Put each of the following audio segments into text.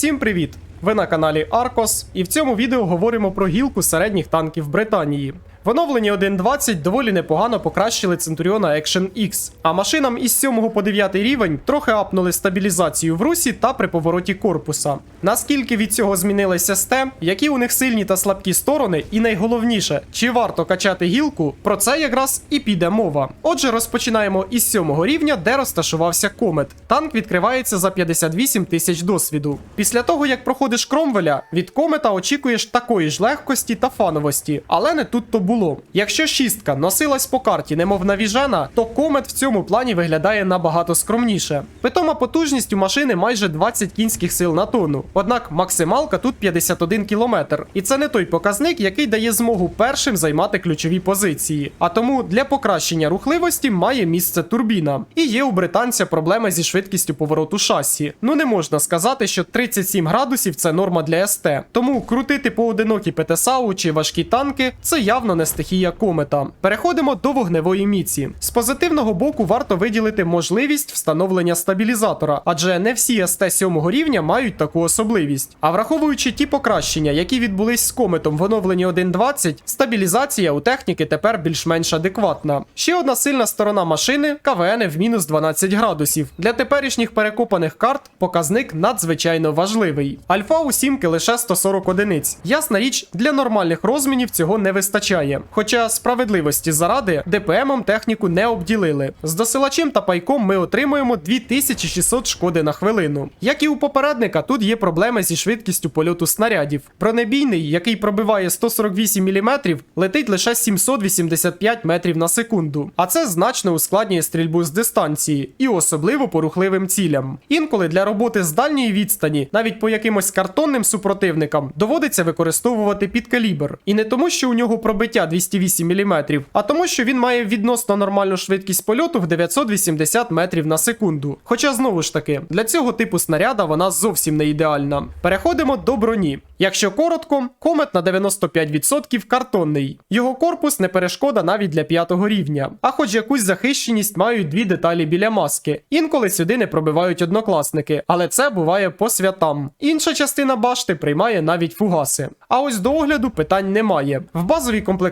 Всім привіт! Ви на каналі Аркос, і в цьому відео говоримо про гілку середніх танків Британії. В оновленні 1.20 доволі непогано покращили Centurion Action X, а машинам із 7 по 9 рівень трохи апнули стабілізацію в русі та при повороті корпуса. Наскільки від цього змінилися СТ, які у них сильні та слабкі сторони, і найголовніше, чи варто качати гілку, про це якраз і піде мова. Отже, розпочинаємо із 7 рівня, де розташувався комет. Танк відкривається за 58 тисяч досвіду. Після того, як проходиш Кромвеля, від комета очікуєш такої ж легкості та фановості, але не тут то було. Якщо шістка носилась по карті, немов навіжена, то комет в цьому плані виглядає набагато скромніше. Питома потужність у машини майже 20 кінських сил на тонну. Однак максималка тут 51 км. І це не той показник, який дає змогу першим займати ключові позиції. А тому для покращення рухливості має місце турбіна. І є у британця проблеми зі швидкістю повороту шасі. Ну не можна сказати, що 37 градусів це норма для СТ. Тому крутити поодинокі ПТСАУ чи важкі танки це явно не стихія комета. Переходимо до вогневої міці. З позитивного боку варто виділити можливість встановлення стабілізатора, адже не всі СТ 7 рівня мають таку особливість. А враховуючи ті покращення, які відбулись з кометом в оновленні 1.20, стабілізація у техніки тепер більш-менш адекватна. Ще одна сильна сторона машини КВН в мінус 12 градусів. Для теперішніх перекопаних карт показник надзвичайно важливий. Альфа у сімки лише 140 одиниць. Ясна річ, для нормальних розмінів цього не вистачає. Хоча справедливості заради ДПМом техніку не обділили. З досилачем та пайком ми отримуємо 2600 шкоди на хвилину. Як і у попередника, тут є проблеми зі швидкістю польоту снарядів. Бронебійний, який пробиває 148 мм, летить лише 785 метрів на секунду. А це значно ускладнює стрільбу з дистанції і особливо по рухливим цілям. Інколи для роботи з дальньої відстані, навіть по якимось картонним супротивникам, доводиться використовувати підкалібр. І не тому, що у нього пробиття 208 мм, а тому, що він має відносно нормальну швидкість польоту в 980 метрів на секунду. Хоча знову ж таки, для цього типу снаряда вона зовсім не ідеальна. Переходимо до броні. Якщо коротко, комет на 95% картонний. Його корпус не перешкода навіть для п'ятого рівня. А хоч якусь захищеність мають дві деталі біля маски. Інколи сюди не пробивають однокласники, але це буває по святам. Інша частина башти приймає навіть фугаси. А ось до огляду питань немає. В базовій комплектації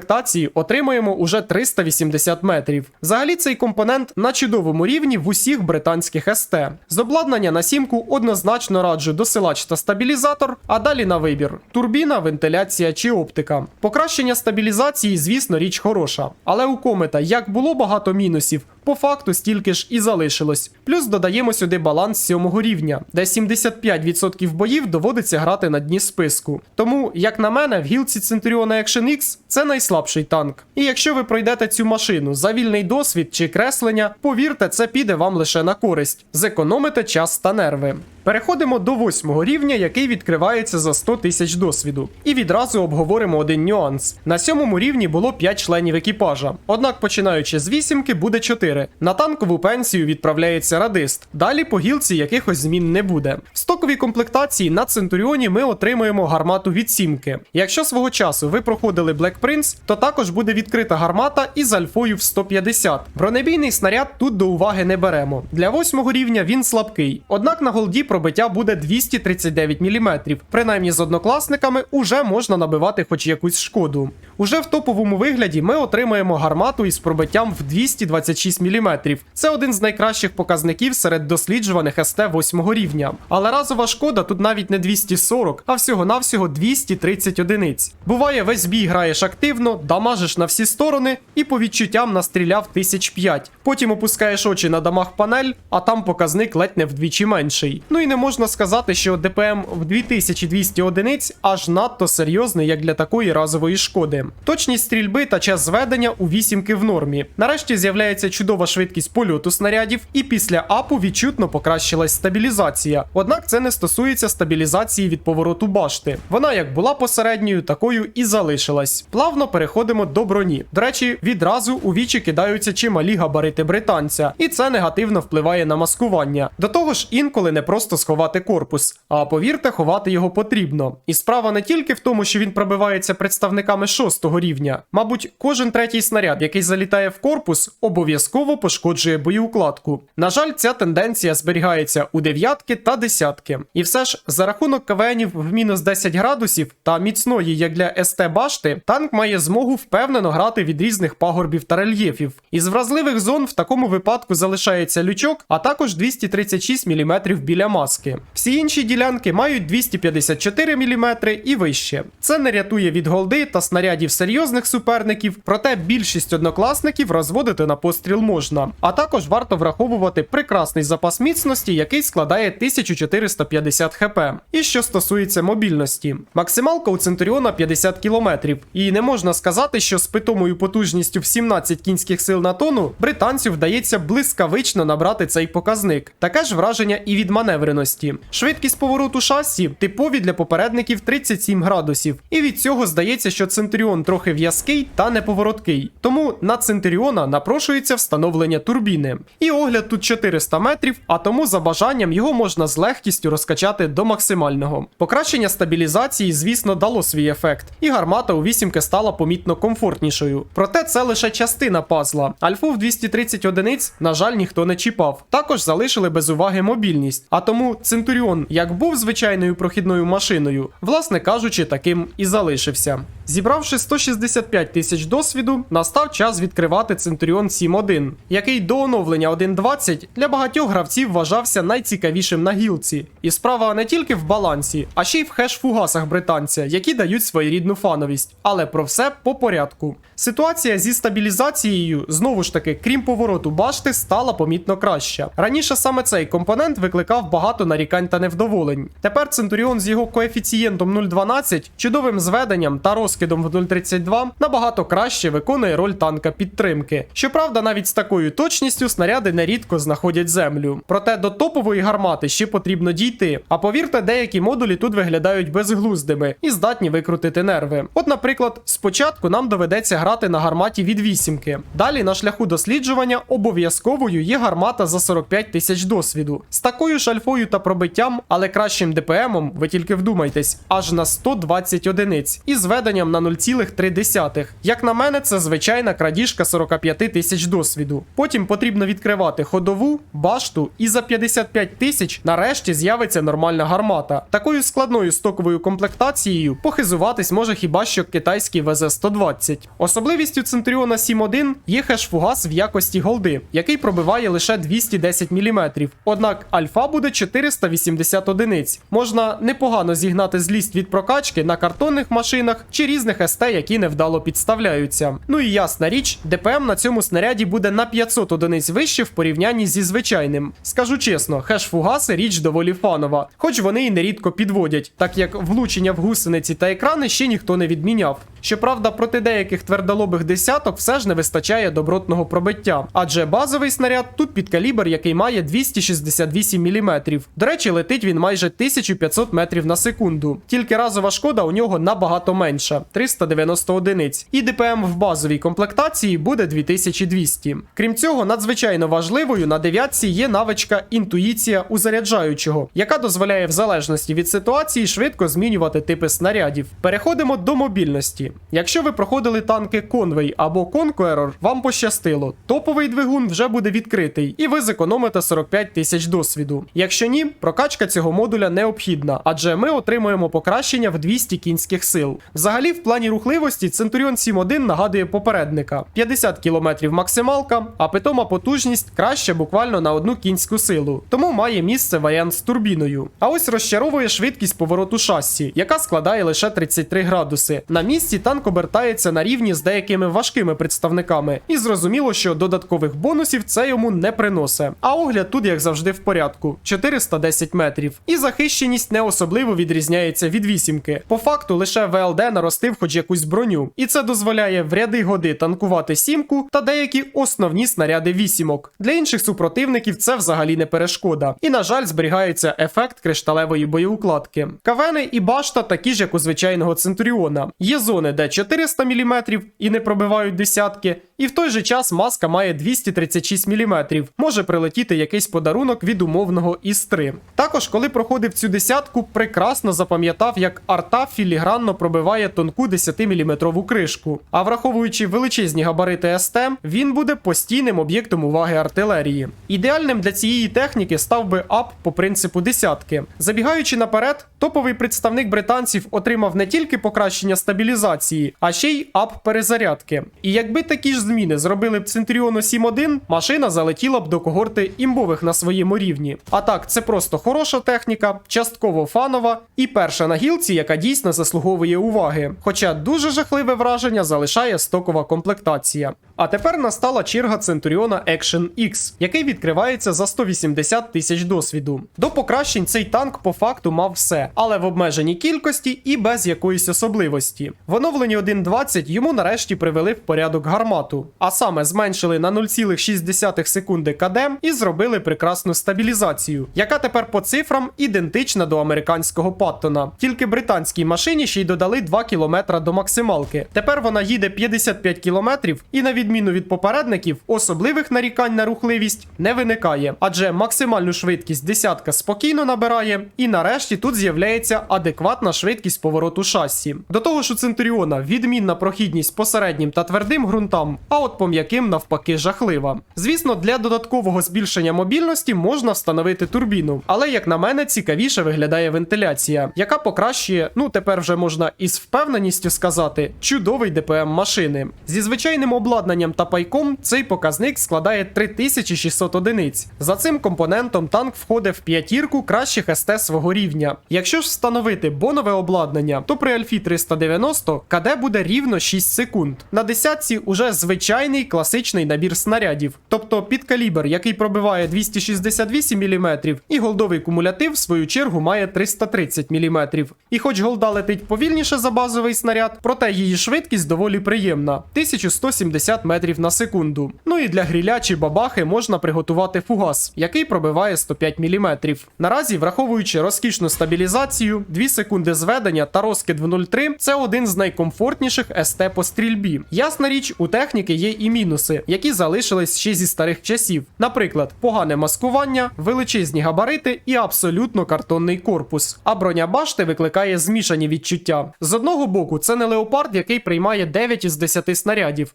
отримуємо уже 380 метрів. Взагалі цей компонент на чудовому рівні в усіх британських СТ. З обладнання на сімку однозначно раджу досилач та стабілізатор, а далі на вибір: турбіна, вентиляція чи оптика. Покращення стабілізації, звісно, річ хороша. Але у комета як було багато мінусів, по факту стільки ж і залишилось. Плюс додаємо сюди баланс сьомого рівня, де 75% боїв доводиться грати на дні списку. Тому, як на мене, в гілці Центуріона Action X це найслабший танк. І якщо ви пройдете цю машину за вільний досвід чи креслення, повірте, це піде вам лише на користь. Зекономите час та нерви. Переходимо до восьмого рівня, який відкривається за 100 тисяч досвіду. І відразу обговоримо один нюанс. На сьомому рівні було 5 членів екіпажа. Однак, починаючи з вісімки, буде 4. На танкову пенсію відправляється радист. Далі по гілці якихось змін не буде. В стоковій комплектації на Центуріоні ми отримуємо гармату від сімки. Якщо свого часу ви проходили Black Prince, то також буде відкрита гармата із альфою в 150. Бронебійний снаряд тут до уваги не беремо. Для восьмого рівня він слабкий. Однак на голді пробиття буде 239 мм. Принаймні з однокласниками уже можна набивати хоч якусь шкоду. Уже в топовому вигляді ми отримаємо гармату із пробиттям в 226 мм. Це один з найкращих показників серед досліджуваних СТ 8 рівня. Але разова шкода тут навіть не 240, а всього-навсього 230 одиниць. Буває, весь бій граєш активно, дамажиш на всі сторони і по відчуттям настріляв 1005. Потім опускаєш очі на дамаг панель, а там показник ледь не вдвічі менший. Ну і не можна сказати, що ДПМ в 2200 одиниць аж надто серйозний, як для такої разової шкоди. Точність стрільби та час зведення у вісімки в нормі. Нарешті з'являється чудова швидкість польоту снарядів, і після апу відчутно покращилась стабілізація. Однак це не стосується стабілізації від повороту башти. Вона як була посередньою, такою і залишилась. Плавно переходимо до броні. До речі, відразу у вічі кидаються чималі габарити британця, і це негативно впливає на маскування. До того ж, інколи не просто просто сховати корпус. А повірте, ховати його потрібно. І справа не тільки в тому, що він пробивається представниками шостого рівня. Мабуть, кожен третій снаряд, який залітає в корпус, обов'язково пошкоджує боєукладку. На жаль, ця тенденція зберігається у дев'ятки та десятки. І все ж, за рахунок КВНів в мінус 10 градусів та міцної, як для СТ башти, танк має змогу впевнено грати від різних пагорбів та рельєфів. Із вразливих зон в такому випадку залишається лючок, а також 236 мм біля маски. Всі інші ділянки мають 254 мм і вище. Це не рятує від голди та снарядів серйозних суперників, проте більшість однокласників розводити на постріл можна. А також варто враховувати прекрасний запас міцності, який складає 1450 хп. І що стосується мобільності, максималка у Центуріона 50 км, і не можна сказати, що з питомою потужністю в 17 кінських сил на тонну британцю вдається блискавично набрати цей показник. Таке ж враження і від маневреності. Швидкість повороту шасі типові для попередників 37 градусів, і від цього здається, що Центуріон трохи в'язкий та неповороткий. Тому на Центуріона напрошується встановлення турбіни. І огляд тут 400 метрів, а тому за бажанням його можна з легкістю розкачати до максимального. Покращення стабілізації, звісно, дало свій ефект, і гармата у вісімки стала помітно комфортнішою. Проте це лише частина пазла. Альфу в 230 одиниць, на жаль, ніхто не чіпав. Також залишили без уваги мобільність. А тому Центуріон як був звичайною прохідною машиною, власне кажучи, таким і залишився. Зібравши 165 тисяч досвіду, настав час відкривати Centurion 7.1, який до оновлення 1.20 для багатьох гравців вважався найцікавішим на гілці. І справа не тільки в балансі, а ще й в хеш-фугасах британця, які дають своєрідну фановість. Але про все по порядку. Ситуація зі стабілізацією, знову ж таки, крім повороту башти, стала помітно краща. Раніше саме цей компонент викликав багато нарікань та невдоволень. Тепер Центуріон з його коефіцієнтом 0,12, чудовим зведенням та розкидом в 0,32 набагато краще виконує роль танка підтримки. Щоправда, навіть з такою точністю снаряди нерідко знаходять землю. Проте до топової гармати ще потрібно дійти. А повірте, деякі модулі тут виглядають безглуздими і здатні викрутити нерви. От, наприклад, спочатку нам доведеться грати на гарматі від вісімки. Далі на шляху досліджування обов'язковою є гармата за 45 тисяч досвіду. З такою ж альфою та пробиттям, але кращим ДПМом, ви тільки вдумайтесь, аж на 120 одиниць і зведенням на 0,3. Як на мене, це звичайна крадіжка 45 тисяч досвіду. Потім потрібно відкривати ходову, башту, і за 55 тисяч нарешті з'явиться нормальна гармата. Такою складною стоковою комплектацією похизуватись може хіба що китайський ВЗ-120. Особливістю Центуріона 7.1 є хеш-фугас в якості голди, який пробиває лише 210 мм. Однак альфа буде 480 одиниць. Можна непогано зігнати злість від прокачки на картонних машинах чи різних СТ, які невдало підставляються. Ну і ясна річ, ДПМ на цьому снаряді буде на 500 одиниць вище в порівнянні зі звичайним. Скажу чесно, хеш-фугаси річ доволі фанова, хоч вони і нерідко підводять, так як влучення в гусениці та екрани ще ніхто не відміняв. Щоправда, проти деяких твердолобих десяток все ж не вистачає добротного пробиття, адже базовий снаряд тут під калібр, який має 268 мм. До речі, летить він майже 1500 метрів на секунду. Тільки разова шкода у нього набагато менша 390 одиниць. І ДПМ в базовій комплектації буде 2200. Крім цього, надзвичайно важливою на дев'ятці є навичка інтуїція у заряджаючого, яка дозволяє в залежності від ситуації швидко змінювати типи снарядів. Переходимо до мобільності. Якщо ви проходили танки Conway або Conqueror, вам пощастило. Топовий двигун вже буде відкритий, і ви зекономите 45 тисяч досвіду. Якщо ні, прокачка цього модуля необхідна, адже ми отримуємо покращення в 200 кінських сил. Взагалі, в плані рухливості Centurion 7.1 нагадує попередника: 50 км максималка, а питома потужність краще буквально на одну кінську силу. Тому має місце варіант з турбіною. А ось розчаровує швидкість повороту шасі, яка складає лише 33 градуси. На місці танк обертається на рівні з деякими важкими представниками, і зрозуміло, що додаткових бонусів це йому не приносить. А огляд тут, як завжди, в порядку: 410 метрів. І захищеність не особливо відрізняється від вісімки. По факту лише ВЛД наростив хоч якусь броню, і це дозволяє в ряди годи танкувати сімку та деякі основні снаряди вісімок. Для інших супротивників це взагалі не перешкода. І, на жаль, зберігається ефект кришталевої боєукладки. Кавени і башта такі ж, як у звичайного Центуріона. Є зони, де 400 мм і не пробивають десятки, І в той же час маска має 236 мм, може прилетіти якийсь подарунок від умовного ІС-3. Також, коли проходив цю десятку, прекрасно запам'ятав, як арта філігранно пробиває тонку 10-мм кришку. А враховуючи величезні габарити СТ, він буде постійним об'єктом уваги артилерії. Ідеальним для цієї техніки став би ап по принципу десятки. Забігаючи наперед, топовий представник британців отримав не тільки покращення стабілізації, а ще й ап перезарядки. І якби такі ж зміни зробили б Центріону 7.1, машина залетіла б до когорти імбових на своєму рівні. А так, це просто хороша техніка, частково фанова і перша на гілці, яка дійсно заслуговує уваги. Хоча дуже жахливе враження залишає стокова комплектація. А тепер настала черга Centurion Action X, який відкривається за 180 тисяч досвіду. До покращень цей танк по факту мав все, але в обмеженій кількості і без якоїсь особливості. В оновленні 1.20 йому нарешті привели в порядок гармату, а саме зменшили на 0,6 секунди КД і зробили прекрасну стабілізацію, яка тепер по цифрам ідентична до американського Паттона. Тільки британській машині ще й додали 2 км до максималки. Тепер вона їде 55 км і на відміну від попередників, особливих нарікань на рухливість не виникає, адже максимальну швидкість десятка спокійно набирає, і нарешті тут з'являється адекватна швидкість повороту шасі. До того ж у Центуріона відмінна прохідність по середнім та твердим ґрунтам, а от по м'яким навпаки жахлива. Звісно, для додаткового збільшення мобільності можна встановити турбіну, але як на мене, цікавіше виглядає вентиляція, яка покращує, ну тепер вже можна із впевненістю сказати, чудовий ДПМ машини. Зі звичайним обладнанням та пайком цей показник складає 3600 одиниць. За цим компонентом танк входить в п'ятірку кращих СТ свого рівня. Якщо ж встановити бонове обладнання, то при Альфі 390 КД буде рівно 6 секунд. На десятці уже звичайний класичний набір снарядів, тобто під калібр, який пробиває 268 мм, і голдовий кумулятив, в свою чергу, має 330 мм. І хоч голда летить повільніше за базовий снаряд, проте її швидкість доволі приємна 1170 метрів на секунду. Ну і для гріля чи бабахи можна приготувати фугас, який пробиває 105 мм. Наразі, враховуючи розкішну стабілізацію, 2 секунди зведення та розкид в 0,3 це один з найкомфортніших СТ по стрільбі. Ясна річ, у техніки є і мінуси, які залишились ще зі старих часів. Наприклад, погане маскування, величезні габарити і абсолютно картонний корпус. А броня башти викликає змішані відчуття. З одного боку, це не леопард, який приймає 9 із 10 снарядів.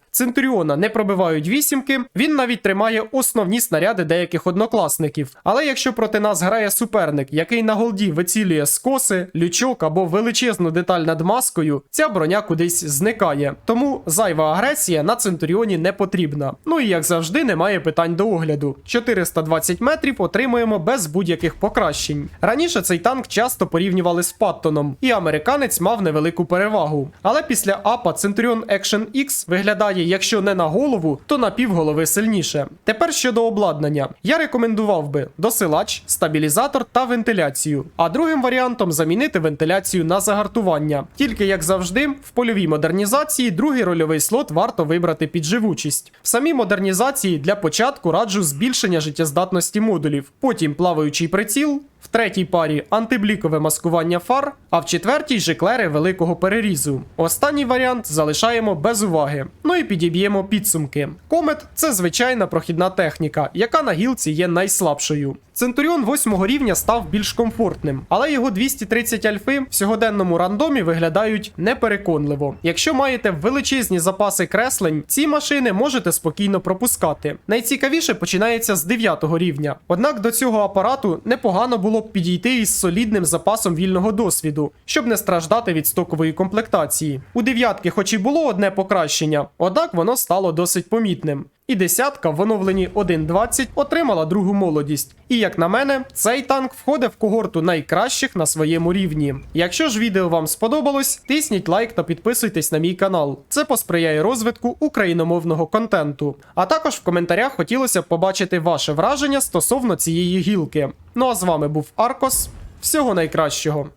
Центуріона не пробивають вісімки, він навіть тримає основні снаряди деяких однокласників. Але якщо проти нас грає суперник, який на голді вицілює скоси, лючок або величезну деталь над маскою, ця броня кудись зникає. Тому зайва агресія на Центуріоні не потрібна. Ну і як завжди, немає питань до огляду. 420 метрів отримуємо без будь-яких покращень. Раніше цей танк часто порівнювали з Паттоном, і американець мав невелику перевагу. Але після апа Centurion Action X виглядає, якщо не на голову, то на півголови сильніше. Тепер щодо обладнання. Я рекомендував би досилач, стабілізатор та вентиляцію. А другим варіантом замінити вентиляцію на загартування. Тільки як завжди, в польовій модернізації другий рольовий слот варто вибрати під живучість. В самій модернізації для початку раджу збільшення життєздатності модулів, потім плаваючий приціл. В третій парі антиблікове маскування фар, а в четвертій жиклери великого перерізу. Останній варіант залишаємо без уваги. Ну і підіб'ємо підсумки. Комет це звичайна прохідна техніка, яка на гілці є найслабшою. Центуріон 8 рівня став більш комфортним, але його 230 альфи в сьогоденному рандомі виглядають непереконливо. Якщо маєте величезні запаси креслень, ці машини можете спокійно пропускати. Найцікавіше починається з 9 рівня. Однак до цього апарату непогано було б підійти із солідним запасом вільного досвіду, щоб не страждати від стокової комплектації. У дев'ятки, хоч і було одне покращення, однак воно стало досить помітним. І десятка в оновленні 1.20 отримала другу молодість. І як на мене, цей танк входить в когорту найкращих на своєму рівні. Якщо ж відео вам сподобалось, тисніть лайк та підписуйтесь на мій канал. Це посприяє розвитку україномовного контенту. А також в коментарях хотілося б побачити ваше враження стосовно цієї гілки. Ну а з вами був Аркос. Всього найкращого.